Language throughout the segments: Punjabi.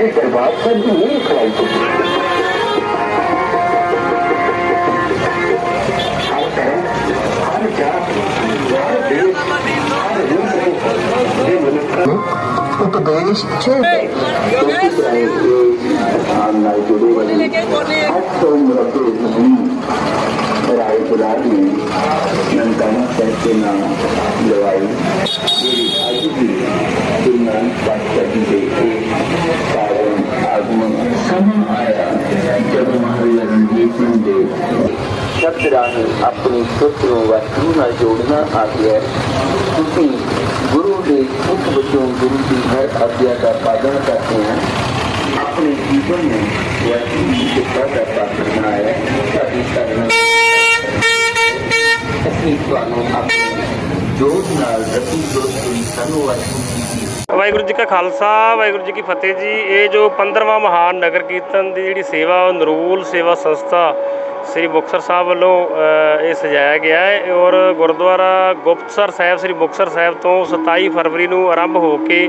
diperbuatkan ini kelompok untuk gaya cewek. Hey, guys. Atau mereka ini berai berani tentang terkena lewai diri. Ranjit Singh ਸ਼ਬਦ ਰਾਹੀਂ ਆਪਣੀ ਸੁੱਤ ਨੂੰ ਵਾਹਿਗੁਰੂ ਨਾਲ ਜੋੜਨਾ ਆ ਤੁਸੀਂ ਗੁਰੂ ਦੇ ਮੁਖ ਵਜੋਂ ਗੁਰੂ ਦੀ ਹਰ ਆਗਿਆ ਦਾ ਪਾਲਣ ਕਰਦੇ ਹਾਂ। ਆਪਣੇ ਜੀਵਨ ਨੂੰ ਵਾਹਿਗੁਰੂ ਜੀ ਦੇ ਦਾ ਪਾਤਰ ਬਣਾਇਆ ਸਾਡੀ ਕਰਨਾ ਅਸੀਂ ਤੁਹਾਨੂੰ ਆਪਣੇ ਜੋਤ ਨਾਲ ਰੱਬੀ ਜੋਤ ਦੀ ਸਾਨੂੰ ਵਾਹਿਗੁਰੂ ਜੀ ਦੀ ਵਾਹਿਗੁਰੂ ਜੀ ਕਾ ਖਾਲਸਾ, ਵਾਹਿਗੁਰੂ ਜੀ ਕੀ ਫਤਿਹ ਜੀ। ਇਹ ਜੋ 15ਵਾਂ ਮਹਾਨ ਨਗਰ ਕੀਰਤਨ ਦੀ ਜਿਹੜੀ ਸੇਵਾ ਨਰੂਲ ਸੇਵਾ ਸੰਸਥਾ ਸ੍ਰੀ ਮੁਕਤਸਰ ਸਾਹਿਬ ਵੱਲੋਂ ਇਹ ਸਜਾਇਆ ਗਿਆ ਹੈ ਔਰ ਗੁਰਦੁਆਰਾ ਗੁਪਤਸਰ ਸਾਹਿਬ, ਸ੍ਰੀ ਮੁਕਤਸਰ ਸਾਹਿਬ ਤੋਂ 27 ਫਰਵਰੀ ਨੂੰ ਆਰੰਭ ਹੋ ਕੇ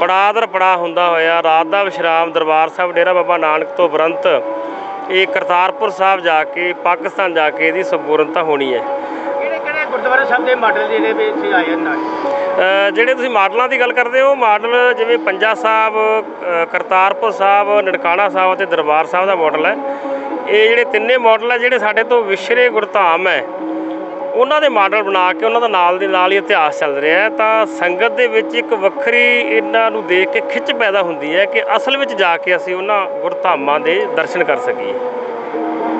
ਪੜਾਅ ਦਰ ਪੜਾਅ ਹੁੰਦਾ ਹੋਇਆ, ਰਾਤ ਦਾ ਵਿਸ਼ਰਾਮ ਦਰਬਾਰ ਸਾਹਿਬ ਡੇਰਾ ਬਾਬਾ ਨਾਨਕ ਤੋਂ ਉਪਰੰਤ ਇਹ ਕਰਤਾਰਪੁਰ ਸਾਹਿਬ ਜਾ ਕੇ, ਪਾਕਿਸਤਾਨ ਜਾ ਕੇ ਇਹਦੀ ਸੰਪੂਰਨਤਾ ਹੋਣੀ ਹੈ। ਗੁਰਦੁਆਰਾ ਸਾਹਿਬ ਦੇ ਮਾਡਲ ਜਿਹੜੇ ਵਿੱਚ ਆਏ ਹਨ ਜਿਹੜੇ ਤੁਸੀਂ ਮਾਡਲਾਂ ਦੀ ਗੱਲ ਕਰਦੇ ਹੋ, ਮਾਡਲ ਜਿਵੇਂ ਪੰਜਾ ਸਾਹਿਬ ਕਰਤਾਰਪੁਰ ਸਾਹਿਬ, ਨਨਕਾਣਾ ਸਾਹਿਬ ਅਤੇ ਦਰਬਾਰ ਸਾਹਿਬ ਦਾ ਮਾਡਲ ਹੈ। ਇਹ ਜਿਹੜੇ ਤਿੰਨੇ ਮਾਡਲ ਹੈ, ਜਿਹੜੇ ਸਾਡੇ ਤੋਂ ਵਿਛਰੇ ਗੁਰਧਾਮ ਹੈ, ਉਹਨਾਂ ਦੇ ਮਾਡਲ ਬਣਾ ਕੇ ਉਹਨਾਂ ਦਾ ਨਾਲ ਦੇ ਨਾਲ ਹੀ ਇਤਿਹਾਸ ਚੱਲ ਰਿਹਾ ਹੈ। ਤਾਂ ਸੰਗਤ ਦੇ ਵਿੱਚ ਇੱਕ ਵੱਖਰੀ ਇਹਨਾਂ ਨੂੰ ਦੇਖ ਕੇ ਖਿੱਚ ਪੈਦਾ ਹੁੰਦੀ ਹੈ ਕਿ ਅਸਲ ਵਿੱਚ ਜਾ ਕੇ ਅਸੀਂ ਉਹਨਾਂ ਗੁਰਧਾਮਾਂ ਦੇ ਦਰਸ਼ਨ ਕਰ ਸਕੀਏ।